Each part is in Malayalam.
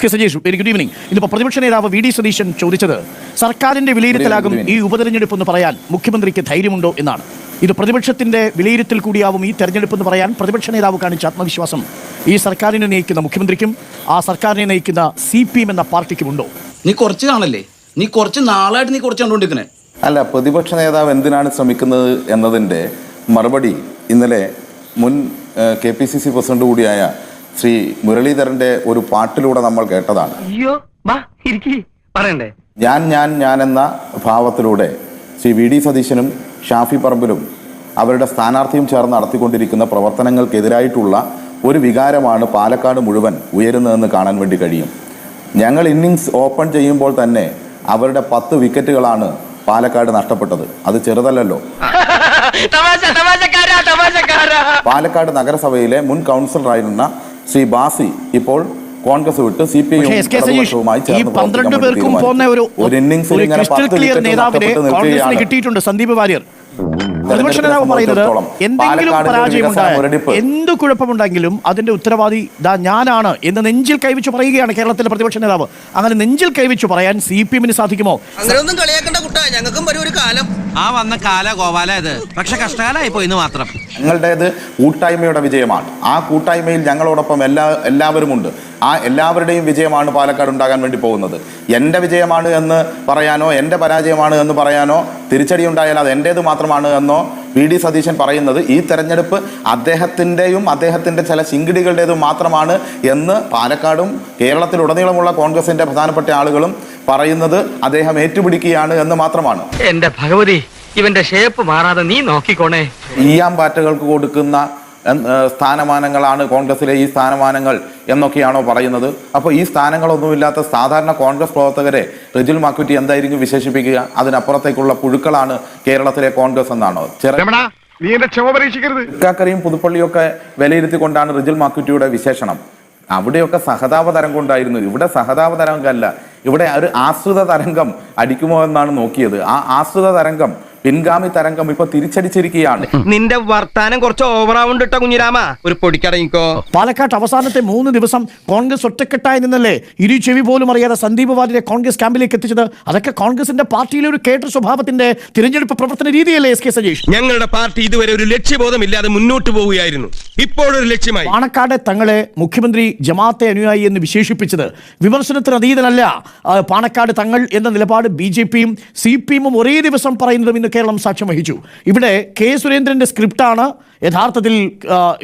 S K Sajeesh very good evening ഇന്നിപ്പോൾ പ്രതിപക്ഷ നേതാവ് വി ഡി സതീശൻ ചോദിച്ചത് സർക്കാരിന്റെ വിലയിരുത്തലാകും ഈ ഉപതെരഞ്ഞെടുപ്പ് എന്ന് പറയാൻ മുഖ്യമന്ത്രിക്ക് ധൈര്യമുണ്ടോ എന്നാണ്. ഇത് പ്രതിപക്ഷത്തിന്റെ വിലയിരുത്തൽ കൂടിയാവും ഈ തെരഞ്ഞെടുപ്പ് എന്ന് പറയാൻ പ്രതിപക്ഷ നേതാവ് കാണിച്ച ആത്മവിശ്വാസം ഈ സർക്കാരിനെ നയിക്കുന്ന മുഖ്യമന്ത്രിക്കും ആ സർക്കാരിനെ നയിക്കുന്ന സി പി എം എന്ന പാർട്ടിക്കുമുണ്ടോ നീ കുറച്ച് കാണല്ലേ? നീ കുറച്ച് നാളായിട്ട് നീ കുറച്ച് കണ്ടുകൊണ്ടിരിക്കുന്നത് അല്ല പ്രതിപക്ഷ നേതാവ് എന്തിനാണ് ശ്രമിക്കുന്നത് എന്നതിന്റെ മറുപടി ഇന്നലെ മുൻ K P C C president കൂടിയായ ശ്രീ മുരളീധരന്റെ ഒരു പാട്ടിലൂടെ നമ്മൾ കേട്ടതാണ്. അയ്യോ പറയണ്ടേ? ഞാൻ ഞാൻ ഞാൻ എന്ന ഭാവത്തിലൂടെ ശ്രീ വി ഡി സതീശനും ഷാഫി പറമ്പിലും അവരുടെ സ്ഥാനാർത്ഥിയും ചേർന്ന് നടത്തിക്കൊണ്ടിരിക്കുന്ന പ്രവർത്തനങ്ങൾക്കെതിരായിട്ടുള്ള ഒരു വികാരമാണ് പാലക്കാട് മുഴുവൻ ഉയരുന്നതെന്ന് കാണാൻ വേണ്ടി കഴിയും. ഞങ്ങൾ ഇന്നിങ്സ് ഓപ്പൺ ചെയ്യുമ്പോൾ തന്നെ അവരുടെ പത്ത് വിക്കറ്റുകളാണ് പാലക്കാട് നഷ്ടപ്പെട്ടത്. അത് ചെറുതല്ലല്ലോ. പാലക്കാട് നഗരസഭയിലെ മുൻ കൗൺസിലറായിരുന്ന ശ്രീ ബാസി ഇപ്പോൾ കോൺഗ്രസ് വിട്ട് സി പി ഐ പന്ത്രണ്ട് പേർക്കും പോന്ന ഒരു ക്രിസ്റ്റൽ ക്ലിയർ നേതാവിനെ കോൺഗ്രസിന് കിട്ടിയിട്ടുണ്ട് സന്ദീപ് വാര്യർ. പറയുന്നത് എന്തെങ്കിലും എന്ത് കുഴപ്പമുണ്ടെങ്കിലും അതിന്റെ ഉത്തരവാദി ദാ ഞാനാണ് എന്ന് നെഞ്ചിൽ കൈവച്ച് പറയുകയാണ് കേരളത്തിലെ പ്രതിപക്ഷ നേതാവ് അങ്ങനെ നെഞ്ചിൽ കൈവച്ച് പറയാൻ സി പി എമ്മിന് സാധിക്കുമോ? അങ്ങനെയൊന്നും കളിയാക്കണ്ട കുട്ട ഞങ്ങൾക്കും വരും ഒരു കാലം. ആ വന്ന കാല ഗോപാല ഇത്. പക്ഷെ കഷ്ടകാലായി പോയിന്ന് മാത്രം. ഞങ്ങളുടേത് കൂട്ടായ്മയുടെ വിജയമാണ്. ആ കൂട്ടായ്മയിൽ ഞങ്ങളോടൊപ്പം എല്ലാ എല്ലാവരുമുണ്ട്. ആ എല്ലാവരുടെയും വിജയമാണ് പാലക്കാട് ഉണ്ടാകാൻ വേണ്ടി പോകുന്നത്. എന്റെ വിജയമാണ് എന്ന് പറയാനോ എന്റെ പരാജയമാണ് എന്ന് പറയാനോ തിരിച്ചടി ഉണ്ടായാൽ അത് എന്റേത് മാത്രമാണ് എന്നോ വി ഡി സതീശൻ പറയുന്നത് ഈ തെരഞ്ഞെടുപ്പ് അദ്ദേഹത്തിന്റെയും അദ്ദേഹത്തിന്റെ ചില ശിങ്കിടികളുടേതും മാത്രമാണ് എന്ന് പാലക്കാടും കേരളത്തിലുടനീളമുള്ള കോൺഗ്രസിന്റെ പ്രധാനപ്പെട്ട ആളുകളും പറയുന്നത് അദ്ദേഹം ഏറ്റുപിടിക്കുകയാണ് എന്ന് മാത്രമാണ്. എന്റെ ഭഗവതി ഇവന്റെ ഷേപ്പ് മാറാതെ നീ നോക്കിക്കോണേ. ഈയാം പാറ്റകൾക്ക് കൊടുക്കുന്ന സ്ഥാനമാനങ്ങളാണ് കോൺഗ്രസിലെ ഈ സ്ഥാനമാനങ്ങൾ എന്നൊക്കെയാണോ പറയുന്നത്? അപ്പോൾ ഈ സ്ഥാനങ്ങളൊന്നുമില്ലാത്ത സാധാരണ കോൺഗ്രസ് പ്രവർത്തകരെ റിജിൽ മാക്കുറ്റി എന്തായിരിക്കും വിശേഷിപ്പിക്കുക? അതിനപ്പുറത്തേക്കുള്ള പുഴുക്കളാണ് കേരളത്തിലെ കോൺഗ്രസ് എന്നാണോ? ചെറിയ നീ എന്റെ ക്ഷമ പരീക്ഷിക്കരുത്. ഇക്കാക്കരയും പുതുപ്പള്ളിയൊക്കെ വിലയിരുത്തിക്കൊണ്ടാണ് റിജിൽ മാക്കുറ്റിയുടെ വിശേഷണം. അവിടെയൊക്കെ സഹതാപ തരംഗം ഉണ്ടായിരുന്നു. ഇവിടെ സഹതാപ തരംഗമല്ല. ഇവിടെ ഒരു ആശ്രിത തരംഗം അടിക്കുമോ എന്നാണ് നോക്കിയത്. ആ ആശ്രിത തരംഗം പിൻഗാമി തരംഗം ഇപ്പൊ തിരിച്ചടിച്ചിരിക്കുകയാണ്. നിന്റെ വർത്താനം കുറച്ച് ഓവറാവുണ്ട് കേട്ടോ കുഞ്ഞിരാമ. ഒരു പൊടിക്കടങ്ങിക്കോ പാലക്കാട്ട് അവസാനത്തെ മൂന്ന് ദിവസം കോൺഗ്രസ് ഒറ്റക്കെട്ടായി നിന്നല്ലേ? ഇരു ചെവി പോലും അറിയാതെ സന്ദീപ് വാര്യരെ കോൺഗ്രസ് ക്യാമ്പിലേക്ക് എത്തിച്ചത്. അതൊക്കെ കോൺഗ്രസിന്റെ പാർട്ടിയിലെ ഒരു കേട്ടർ സ്വഭാവത്തിന്റെ തിരഞ്ഞെടുപ്പ് പ്രവർത്തന രീതിയല്ലേ എസ് കെ സജീഷ് ഞങ്ങളുടെ പാർട്ടി ഇതുവരെ ഒരു ലക്ഷ്യബോധമില്ലാതെ മുന്നോട്ട് പോവുകയായിരുന്നു. ഇപ്പോഴൊരു ലക്ഷ്യമായി. പാണക്കാട് തങ്ങളെ മുഖ്യമന്ത്രി ജമാഅത്തെ അനുയായി എന്ന് വിശേഷിപ്പിച്ചത് വിമർശനത്തിന് അതീതനല്ല പാണക്കാട് തങ്ങൾ എന്ന നിലപാട് ബി ജെ പിയും സി പി എമ്മും ഒരേ ദിവസം പറയുന്നതും ഇന്ന് കേരളം സാക്ഷ്യം വഹിച്ചു. ഇവിടെ കെ സുരേന്ദ്രന്റെ സ്ക്രിപ്റ്റാണ് യഥാർത്ഥത്തിൽ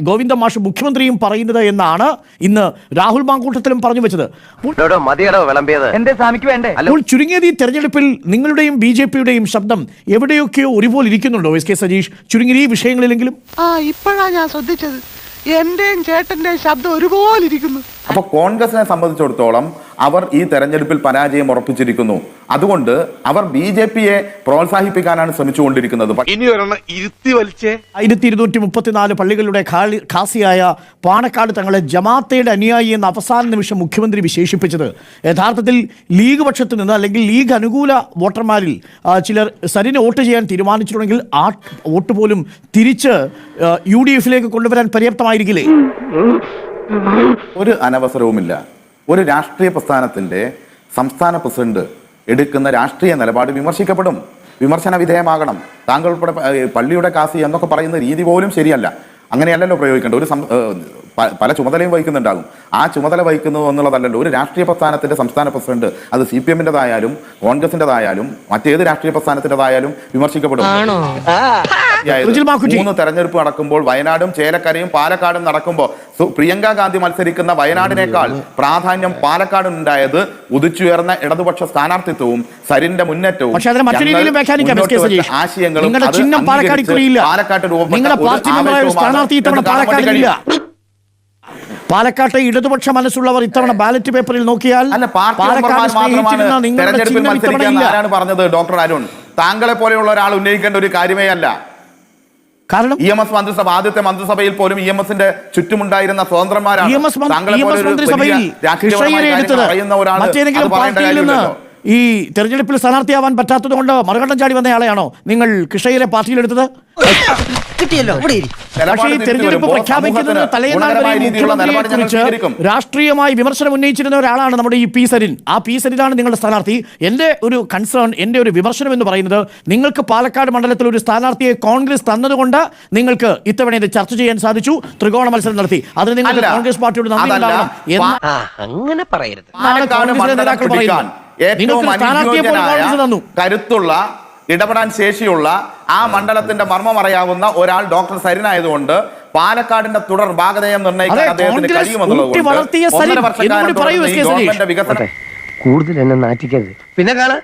ഗോവിന്ദ മാഷ് മുഖ്യമന്ത്രിയും പറയുന്നത് എന്നാണ് ഇന്ന് രാഹുൽ മാങ്കൂട്ടത്തിലും പറഞ്ഞു വെച്ചത്. അപ്പോൾ- മതിയടോ വിളമ്പിയത്. എന്റെ സ്വാമിക്ക് വേണ്ടേ? അപ്പോൾ ചുരുങ്ങിയത് ഈ തെരഞ്ഞെടുപ്പിൽ നിങ്ങളുടെയും ബി ജെ പിയുടെയും ശബ്ദം എവിടെയൊക്കെയോ ഒരുപോലെ ഇരിക്കുന്നുണ്ടോ എസ് കെ സജീഷ് ചുരുങ്ങിയ ഈ വിഷയങ്ങളിലെങ്കിലും? ആ ഇപ്പോഴാ ഞാൻ ശ്രദ്ധിച്ചത്. എന്റെയും ചേട്ടന്റെയും ശബ്ദം ഒരുപോലെ ഇരിക്കുന്നു. അപ്പൊ കോൺഗ്രസിനെ സംബന്ധിച്ചിടത്തോളം അവർ ഈ തെരഞ്ഞെടുപ്പിൽ പരാജയം ഉറപ്പിച്ചിരിക്കുന്നു. അതുകൊണ്ട് അവർ ബി ജെ പിയെ പ്രോത്സാഹിപ്പിക്കാനാണ് ശ്രമിച്ചുകൊണ്ടിരിക്കുന്നത്. പക്ഷേ ഇനി ഒരെണ്ണം ഇരുത്തി വലിച്ചേ. ആയിരത്തി ഇരുന്നൂറ്റി മുപ്പത്തിനാല് പള്ളികളുടെ ഖാസിയായ പാണക്കാട് തങ്ങളെ ജമാത്തയുടെ അനുയായി എന്ന അവസാന നിമിഷം മുഖ്യമന്ത്രി വിശേഷിപ്പിച്ചത്. യഥാർത്ഥത്തിൽ ലീഗ് പക്ഷത്ത് നിന്ന് അല്ലെങ്കിൽ ലീഗ് അനുകൂല വോട്ടർമാരിൽ ചിലർ സരിന് വോട്ട് ചെയ്യാൻ തീരുമാനിച്ചിട്ടുണ്ടെങ്കിൽ ആ വോട്ട് പോലും തിരിച്ച് യു ഡി എഫിലേക്ക് കൊണ്ടുവരാൻ പര്യാപ്തമായിരിക്കില്ലേ? ഒരു അനവസരവുമില്ല. ഒരു രാഷ്ട്രീയ പ്രസ്ഥാനത്തിന്റെ സംസ്ഥാന പ്രസിഡന്റ് എടുക്കുന്ന രാഷ്ട്രീയ നിലപാട് വിമർശിക്കപ്പെടും. വിമർശന വിധേയമാകണം. താങ്കൾ ഉൾപ്പെടെ പള്ളിയുടെ കാസി എന്നൊക്കെ പറയുന്ന രീതി പോലും ശരിയല്ല. അങ്ങനെയല്ലല്ലോ പ്രയോഗിക്കേണ്ട ഒരു പല ചുമതലയും വഹിക്കുന്നുണ്ടാകും. ആ ചുമതല വഹിക്കുന്നു എന്നുള്ളതല്ലല്ലോ. ഒരു രാഷ്ട്രീയ പ്രസ്ഥാനത്തിന്റെ സംസ്ഥാന പ്രസിഡന്റ് അത് സി പി എമ്മിന്റെതായാലും കോൺഗ്രസിന്റെതായാലും മറ്റേത് രാഷ്ട്രീയ പ്രസ്ഥാനത്തിന്റെതായാലും വിമർശിക്കപ്പെടും. മൂന്ന് തെരഞ്ഞെടുപ്പ് നടക്കുമ്പോൾ വയനാടും ചേലക്കരയും പാലക്കാടും നടക്കുമ്പോൾ പ്രിയങ്കാ ഗാന്ധി മത്സരിക്കുന്ന വയനാടിനേക്കാൾ പ്രാധാന്യം പാലക്കാടുണ്ടായത് ഉദിച്ചുയർന്ന ഇടതുപക്ഷ സ്ഥാനാർത്ഥിത്വവും സരിന്റെ മുന്നേറ്റവും. ആശയങ്ങളും പാലക്കാട്ട് രൂപപ്പെട്ട. പാലക്കാട്ടെ ഇടതുപക്ഷ മനസ്സുള്ളവർ ഇത്തവണ ബാലറ്റ് പേപ്പറിൽ നോക്കിയാൽ പറഞ്ഞത്? ഡോക്ടർ അരുൺ. താങ്കളെ പോലെയുള്ള ഒരാൾ ഉന്നയിക്കേണ്ട ഒരു കാര്യമേ അല്ല. കാരണം ഇ എം എസ് മന്ത്രിസഭ ആദ്യത്തെ മന്ത്രിസഭയിൽ പോലും ഇ എം എസിന്റെ ചുറ്റുമുണ്ടായിരുന്ന സ്വതന്ത്രന്മാരാണ് ഒരു മന്ത്രിസഭയിൽ ഒരാൾ മറ്റേതെങ്കിലും പാർട്ടിയിൽ നിന്ന്. ഈ തെരഞ്ഞെടുപ്പിൽ സ്ഥാനാർത്ഥിയാവാൻ പറ്റാത്തത് കൊണ്ട് മറുകണ്ഠം ചാടി വന്നയാളെയാണോ നിങ്ങൾ കൃഷയിലെ പാർട്ടിയിലെടുത്തത്? കിട്ടിയല്ലോ ഇവിടെ പക്ഷേ ഈ തെരഞ്ഞെടുപ്പ് പ്രഖ്യാപിക്കുന്നതിന് വരെ മുഖ്യമന്ത്രിയെ കുറിച്ച് രാഷ്ട്രീയമായി വിമർശനം ഉന്നയിച്ചിരുന്ന ഒരാളാണ് നമ്മുടെ ഈ പി സരിൻ. ആ പി സരിനാണ് നിങ്ങളുടെ സ്ഥാനാർത്ഥി. എന്റെ ഒരു കൺസേൺ എന്റെ ഒരു വിമർശനം എന്ന് പറയുന്നത് നിങ്ങൾക്ക് പാലക്കാട് മണ്ഡലത്തിൽ ഒരു സ്ഥാനാർത്ഥിയെ കോൺഗ്രസ് തന്നതുകൊണ്ട് നിങ്ങൾക്ക് ഇത്തവണ ഇത് ചർച്ച ചെയ്യാൻ സാധിച്ചു. ത്രികോണ മത്സരം നടത്തി. അതിന് നിങ്ങൾ കോൺഗ്രസ് പാർട്ടിയോട് നന്ദി എന്ന് അങ്ങനെ പറയരുത്. നേതാക്കൾ പറയുന്നത് ഏറ്റവും അനുയോജ്യനായ കരുത്തുള്ള ഇടപെടാൻ ശേഷിയുള്ള ആ മണ്ഡലത്തിന്റെ മർമ്മം അറിയാവുന്ന ഒരാൾ ഡോക്ടർ സരിനായതുകൊണ്ട് പാലക്കാടിന്റെ തുടർ ഭാഗതയം നിർണയിക്കാൻ അദ്ദേഹത്തിന് കഴിയുമെന്നുള്ളത് കൂടുതൽ എന്നെ നാറ്റിക്കരുത്. പിന്നെ കാണാ.